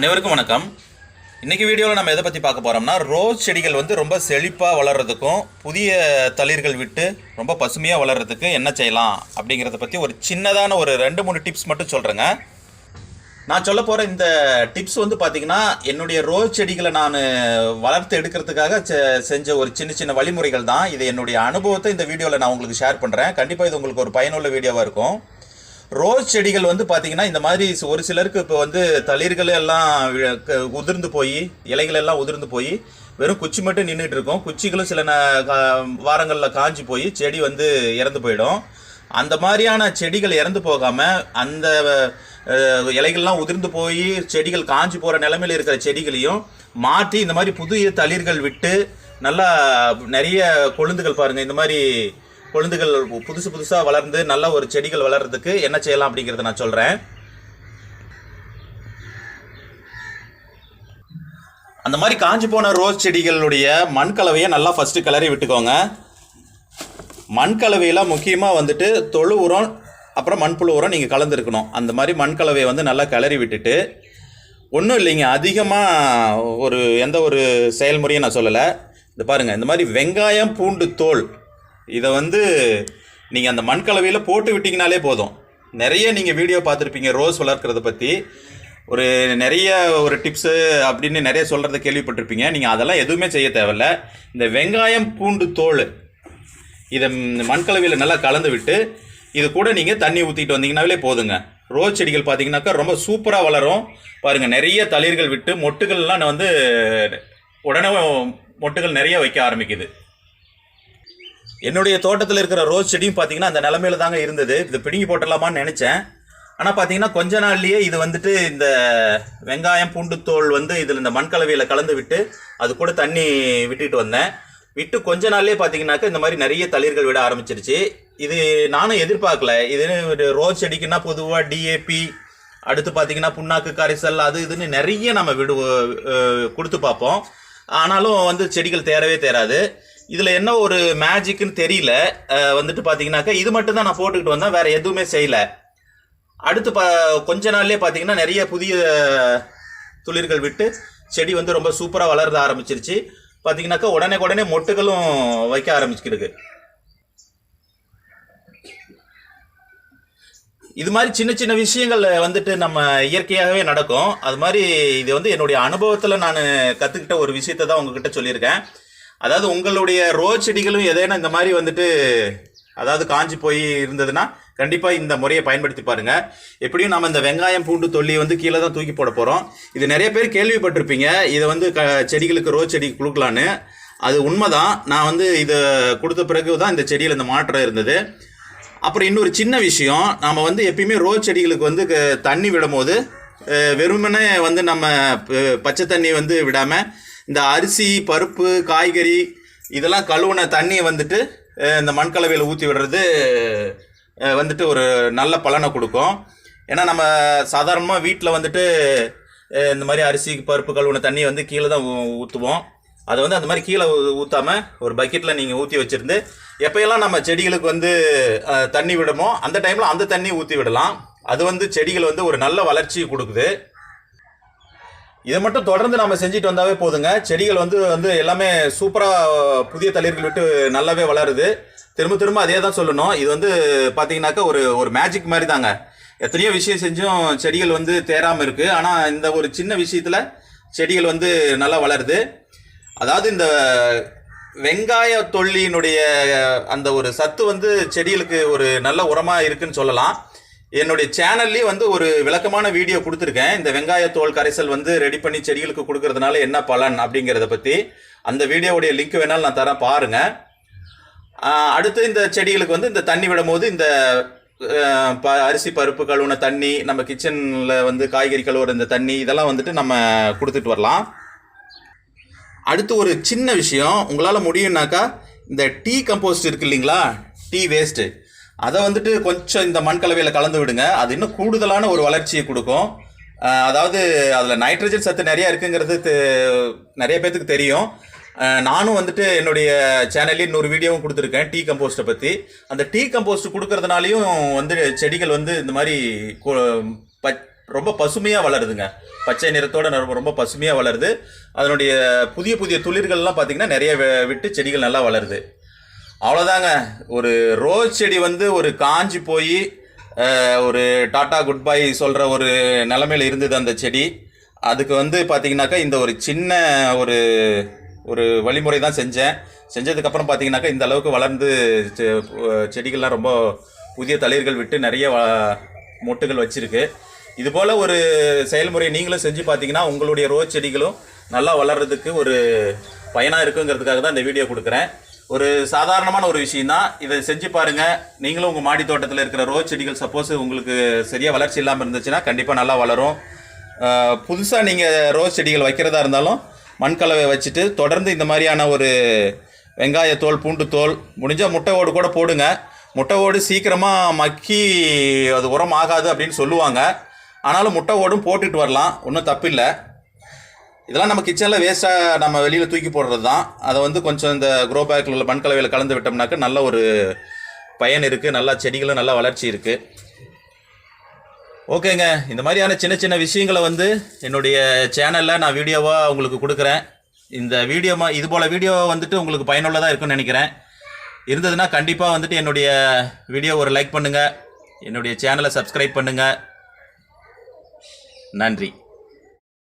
அனைவருக்கும் வணக்கம். இன்றைக்கி வீடியோவில் நம்ம எதை பற்றி பார்க்க போகிறோம்னா ரோஸ் செடிகள் வந்து ரொம்ப செழிப்பாக வளர்கிறதுக்கும் புதிய தளிர்கள் விட்டு ரொம்ப பசுமையாக வளர்கிறதுக்கு என்ன செய்யலாம் அப்படிங்கிறத பற்றி ஒரு சின்னதான ஒரு ரெண்டு மூணு டிப்ஸ் மட்டும் சொல்கிறேங்க நான் சொல்ல போகிற இந்த டிப்ஸ் வந்து பார்த்திங்கன்னா என்னுடைய ரோஸ் செடிகளை நான் வளர்த்து எடுக்கிறதுக்காக செ- செஞ்ச ஒரு சின்ன சின்ன வழிமுறைகள் தான். இது என்னுடைய அனுபவத்தை இந்த வீடியோவில் நான் உங்களுக்கு ஷேர் பண்ணுறேன் கண்டிப்பாக இது உங்களுக்கு ஒரு பயனுள்ள வீடியோவாக இருக்கும். ரோஸ் செடிகள் வந்து பார்த்தீங்கன்னா இந்த மாதிரி ஒரு சிலருக்கு இப்போ வந்து தளிர்கள் எல்லாம் உதிர்ந்து போய் இலைகள் எல்லாம் உதிர்ந்து போய் வெறும் குச்சி மட்டும் நின்றுட்டு இருக்கும். குச்சிகளும் சில ந- கா- வாரங்களில் காஞ்சி போய் செடி வந்து இறந்து போயிடும். அந்த மாதிரியான செடிகள் இறந்து போகாமல் அந்த இலைகள்லாம் உதிர்ந்து போய் செடிகள் காஞ்சி போகிற நிலமையில இருக்கிற செடிகளையும் மாற்றி இந்த மாதிரி புதிய தளிர்கள் விட்டு நல்லா நிறைய கொழுந்துகள் பாருங்கள் இந்த மாதிரி கொழுந்துகள் புதுசு புதுசாக வளர்ந்து நல்ல ஒரு செடிகள் வளர்கிறதுக்கு என்ன செய்யலாம் அப்படிங்கிறத நான் சொல்கிறேன் அந்த மாதிரி காஞ்சி போன ரோஸ் செடிகளுடைய மண் கலவையை நல்லா ஃபஸ்ட்டு கிளறி விட்டுக்கோங்க. மண் கலவையில் முக்கியமாக வந்துட்டு தொழு உரம் அப்புறம் மண்புழு உரம் நீங்கள் கலந்துருக்கணும். அந்த மாதிரி மண் கலவையை வந்து நல்லா கிளறி விட்டுட்டு ஒன்றும் இல்லைங்க அதிகமாக ஒரு எந்த ஒரு செயல்முறையும் நான் சொல்லலை. இந்த பாருங்கள் இந்த மாதிரி வெங்காயம் பூண்டு தோல் இதை வந்து நீங்கள் அந்த மண் கலவையில் போட்டு விட்டிங்கனாலே போதும். நிறைய நீங்கள் வீடியோ பார்த்துருப்பீங்க ரோஸ் வளர்க்குறத பற்றி ஒரு நிறைய ஒரு டிப்ஸு அப்படின்னு நிறைய சொல்கிறத கேள்விப்பட்டிருப்பீங்க. நீங்கள் அதெல்லாம் எதுவுமே செய்ய தேவையில்ல. இந்த வெங்காயம் பூண்டு தோல் இதை மண்கலவையில் நல்லா கலந்து விட்டு இது கூட நீங்கள் தண்ணி ஊற்றிட்டு வந்தீங்கன்னாலே போதுங்க. ரோஸ் செடிகள் பார்த்தீங்கன்னாக்கா ரொம்ப சூப்பராக வளரும். பாருங்கள் நிறைய தளிர்கள் விட்டு மொட்டுகள்லாம் வந்து உடனே மொட்டுகள் நிறைய வைக்க ஆரம்பிக்குது. என்னுடைய தோட்டத்தில் இருக்கிற ரோஸ் செடியும் பார்த்தீங்கன்னா அந்த நிலமையில தாங்க இருந்தது. இது பிடுங்கி போட்டலாமான்னு நினச்சேன். ஆனால் பார்த்தீங்கன்னா கொஞ்ச நாள்லேயே இது வந்துட்டு இந்த வெங்காயம் பூண்டுத்தோல் வந்து இதில் இந்த மண்கலவையில் கலந்து விட்டு அது கூட தண்ணி விட்டுட்டு வந்தேன். விட்டு கொஞ்ச நாள்லேயே பார்த்தீங்கன்னாக்கா இந்த மாதிரி நிறைய தளிர்கள் விட ஆரம்பிச்சிருச்சு. இது நானும் எதிர்பார்க்கல. இது ஒரு ரோஸ் செடிக்குன்னா பொதுவாக டிஏபி அடுத்து பார்த்தீங்கன்னா புண்ணாக்கு கரைசல் அது இதுன்னு நிறைய நம்ம விடு கொடுத்து பார்ப்போம். ஆனாலும் வந்து செடிகள் தேரவே தேராது இதில் என்ன ஒரு மேஜிக்னு தெரியல. வந்துட்டு பார்த்தீங்கன்னாக்கா இது மட்டும் தான் நான் போட்டுக்கிட்டு வந்தேன் வேறு எதுவுமே செய்யலை. அடுத்து ப கொஞ்ச நாள்லேயே பார்த்தீங்கன்னா நிறைய புதிய துளிர்கள் விட்டு செடி வந்து ரொம்ப சூப்பராக வளர்த ஆரம்பிச்சிருச்சு. பார்த்தீங்கன்னாக்கா உடனே உடனே மொட்டுகளும் வைக்க ஆரம்பிச்சிருக்கு. இது மாதிரி சின்ன சின்ன விஷயங்கள் வந்துட்டு நம்ம இயற்கையாகவே நடக்கும். அது மாதிரி இது வந்து என்னுடைய அனுபவத்தில் நான் கற்றுக்கிட்ட ஒரு விஷயத்தை தான் உங்ககிட்ட சொல்லியிருக்கேன். அதாவது உங்களுடைய ரோஸ் செடிகளும் எதேனா இந்த மாதிரி வந்துட்டு அதாவது காஞ்சி போய் இருந்ததுன்னா கண்டிப்பாக இந்த முறையை பயன்படுத்தி பாருங்க. எப்படியும் நம்ம இந்த வெங்காயம் பூண்டு தொல்லி வந்து கீழே தான் தூக்கி போட போகிறோம் இது நிறைய பேர் கேள்விப்பட்டிருப்பீங்க இதை வந்து க செடிகளுக்கு ரோஸ் செடி கொடுக்கலான்னு. அது உண்மைதான். நான் வந்து இதை கொடுத்த பிறகு தான் இந்த செடியில் இந்த மாற்றம் இருந்தது. அப்புறம் இன்னொரு சின்ன விஷயம் நாம் வந்து எப்பயுமே ரோஸ் செடிகளுக்கு வந்து க- தண்ணி விடும்போது வெறுமனே வந்து நம்ம பச்சை தண்ணி வந்து விடாமல் இந்த அரிசி பருப்பு காய்கறி இதெல்லாம் கழுவுன தண்ணியை வந்துட்டு இந்த மண்கலவையில் ஊற்றி விடுறது வந்துட்டு ஒரு நல்ல பலனை கொடுக்கும். ஏன்னா நம்ம சாதாரணமாக வீட்டில் வந்துட்டு இந்த மாதிரி அரிசி பருப்பு கழுவுன தண்ணியை வந்து கீழே தான் ஊற்றுவோம் அதை வந்து அந்த மாதிரி கீழே ஊற்றாமல் ஒரு பக்கெட்டில் நீங்கள் ஊற்றி வச்சிருந்து எப்போயெல்லாம் நம்ம செடிகளுக்கு வந்து தண்ணி விடுமோ அந்த டைமில் அந்த தண்ணி ஊற்றி விடலாம். அது வந்து செடிகள் வந்து ஒரு நல்ல வளர்ச்சி கொடுக்குது. இதை மட்டும் தொடர்ந்து நம்ம செஞ்சுட்டு வந்தாவே போதுங்க. செடிகள் வந்து வந்து எல்லாமே சூப்பராக புதிய தளிர்கள் விட்டு நல்லாவே வளருது. திரும்ப திரும்ப அதே தான் சொல்லணும். இது வந்து பார்த்தீங்கன்னாக்கா ஒரு ஒரு மேஜிக் மாதிரி தாங்க எத்தனையோ விஷயம் செஞ்சும் செடிகள் வந்து தேராமல் இருக்குது ஆனால் இந்த ஒரு சின்ன விஷயத்தில் செடிகள் வந்து நல்லா வளருது. அதாவது இந்த வெங்காய தொல்லியினுடைய அந்த ஒரு சத்து வந்து செடிகளுக்கு ஒரு நல்ல உரமாக இருக்குன்னு சொல்லலாம். என்னுடைய சேனல்லையும் வந்து ஒரு விளக்கமான வீடியோ கொடுத்துருக்கேன். இந்த வெங்காயத்தோல் கரைசல் வந்து ரெடி பண்ணி செடிகளுக்கு கொடுக்கறதுனால என்ன பலன் அப்படிங்கிறத பற்றி அந்த வீடியோவுடைய லிங்க் வேணாலும் நான் தரேன் பாருங்கள் அடுத்து இந்த செடிகளுக்கு வந்து இந்த தண்ணி விடும்போது இந்த ப அரிசி பருப்பு கழுவுன தண்ணி நம்ம கிச்சனில் வந்து காய்கறி கழுவுற இந்த தண்ணி இதெல்லாம் வந்துட்டு நம்ம கொடுத்துட்டு வரலாம். அடுத்து ஒரு சின்ன விஷயம் உங்களால் முடியும்னாக்கா இந்த டீ கம்போஸ்ட் இருக்கு இல்லைங்களா? டீ வேஸ்ட்டு அதை வந்துட்டு கொஞ்சம் இந்த மண் கலவையில் கலந்து விடுங்க. அது இன்னும் கூடுதலான ஒரு வளர்ச்சியை கொடுக்கும். அதாவது அதில் நைட்ரஜன் சத்து நிறையா இருக்குங்கிறது நிறைய பேர்த்துக்கு தெரியும். நானும் வந்துட்டு என்னுடைய சேனல்லே இன்னொரு வீடியோவும் கொடுத்துருக்கேன் டீ கம்போஸ்ட்டை பற்றி அந்த டீ கம்போஸ்ட் கொடுக்கறதுனாலையும் வந்து செடிகள் வந்து இந்த மாதிரி பச்- ரொம்ப பசுமையாக வளருதுங்க. பச்சை நிறத்தோட ரொம்ப ரொம்ப பசுமையாக வளருது. அதனுடைய புதிய புதிய துளிர்கள்லாம் பார்த்தீங்கன்னா நிறைய விட்டு செடிகள் நல்லா வளருது. அவ்வளோதாங்க ஒரு ரோஸ் செடி வந்து ஒரு காஞ்சி போய் ஒரு டாட்டா குட் பை சொல்கிற ஒரு நிலமையில இருந்தது அந்த செடி. அதுக்கு வந்து பார்த்திங்கனாக்கா இந்த ஒரு சின்ன ஒரு ஒரு வழிமுறை தான் செஞ்சேன். செஞ்சதுக்கப்புறம் பார்த்தீங்கன்னாக்கா இந்த அளவுக்கு வளர்ந்து செ- செடிகள்லாம் ரொம்ப புதிய தளிர்கள் விட்டு நிறைய மொட்டுகள் வச்சுருக்கு. இது போல் ஒரு செயல்முறையை நீங்களும் செஞ்சு பார்த்தீங்கன்னா உங்களுடைய ரோஸ் செடிகளும் நல்லா வளர்றதுக்கு ஒரு பயனாக இருக்குங்கிறதுக்காக தான் இந்த வீடியோ கொடுக்குறேன். ஒரு சாதாரணமான ஒரு விஷயம் தான் இதை செஞ்சு பாருங்க. நீங்களும் உங்கள் மாடி தோட்டத்தில் இருக்கிற ரோஸ் செடிகள் சப்போஸ் உங்களுக்கு சரியாக வளர்ச்சி இல்லாமல் இருந்துச்சுன்னா கண்டிப்பாக நல்லா வளரும். புதுசாக நீங்கள் ரோஸ் செடிகள் வைக்கிறதா இருந்தாலும் மண்கலவை வச்சுட்டு தொடர்ந்து இந்த மாதிரியான ஒரு வெங்காயத்தோல் பூண்டு தோல் முடிஞ்சால் முட்டை ஓடு கூட போடுங்க. முட்டை ஓடு சீக்கிரமாக மக்கி அது உரம் ஆகாது அப்படின்னு சொல்லுவாங்க. ஆனாலும் முட்டை ஓடும் போட்டுட்டு வரலாம். ஒன்றும் தப்பில்லை. இதெல்லாம் நம்ம கிச்சனில் வேஸ்ட்டாக நம்ம வெளியில் தூக்கி போடுறது தான் அதை வந்து கொஞ்சம் இந்த க்ரோ பேக்கில் உள்ள மண்கலவையில் கலந்து விட்டோம்னாக்க நல்ல ஒரு பயன் இருக்குது நல்லா செடிகளும் நல்லா வளர்ச்சி இருக்குது ஓகேங்க. இந்த மாதிரியான சின்ன சின்ன விஷயங்களை வந்து என்னுடைய சேனலில் நான் வீடியோவாக உங்களுக்கு கொடுக்குறேன். இந்த வீடியோமா இது போல் வீடியோ வந்துட்டு உங்களுக்கு பயனுள்ளதாக இருக்கும்னு நினைக்கிறேன். இருந்ததுன்னா கண்டிப்பாக வந்துட்டு என்னுடைய வீடியோ ஒரு லைக் பண்ணுங்கள் என்னுடைய சேனலை சப்ஸ்கிரைப் பண்ணுங்கள் நன்றி.